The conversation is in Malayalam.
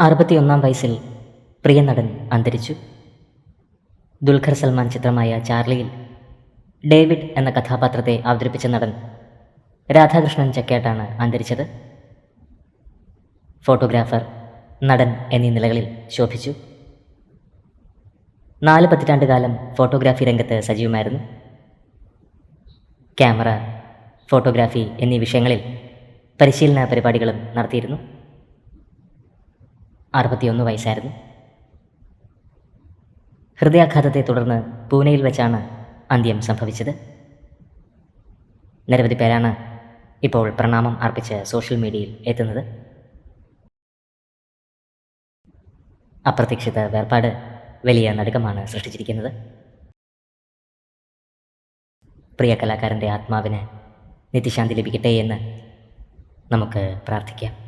അറുപത്തിയൊന്നാം വയസ്സിൽ പ്രിയ നടൻ അന്തരിച്ചു. ദുൽഖർ സൽമാൻ ചിത്രമായ ചാർലിയിൽ ഡേവിഡ് എന്ന കഥാപാത്രത്തെ അവതരിപ്പിച്ച നടൻ രാധാകൃഷ്ണൻ ചക്കേട്ടാണ് അന്തരിച്ചത്. ഫോട്ടോഗ്രാഫർ നടൻ എന്നീ നിലകളിൽ ശോഭിച്ചു. നാല് പതിറ്റാണ്ട് കാലം ഫോട്ടോഗ്രാഫി രംഗത്ത് സജീവമായിരുന്നു. ക്യാമറ ഫോട്ടോഗ്രാഫി എന്നീ വിഷയങ്ങളിൽ പരിശീലന പരിപാടികളും നടത്തിയിരുന്നു. അറുപത്തിയൊന്ന് വയസ്സായിരുന്നു. ഹൃദയാഘാതത്തെ തുടർന്ന് പൂനെയിൽ വെച്ചാണ് അന്ത്യം സംഭവിച്ചത്. നിരവധി പേരാണ് ഇപ്പോൾ പ്രണാമം അർപ്പിച്ച് സോഷ്യൽ മീഡിയയിൽ എത്തുന്നത്. അപ്രതീക്ഷിത വേർപാട് വലിയ നടുക്കമാണ് സൃഷ്ടിച്ചിരിക്കുന്നത്. പ്രിയ കലാകാരന്റെ ആത്മാവിന് നിത്യശാന്തി ലഭിക്കട്ടെ എന്ന് നമുക്ക് പ്രാർത്ഥിക്കാം.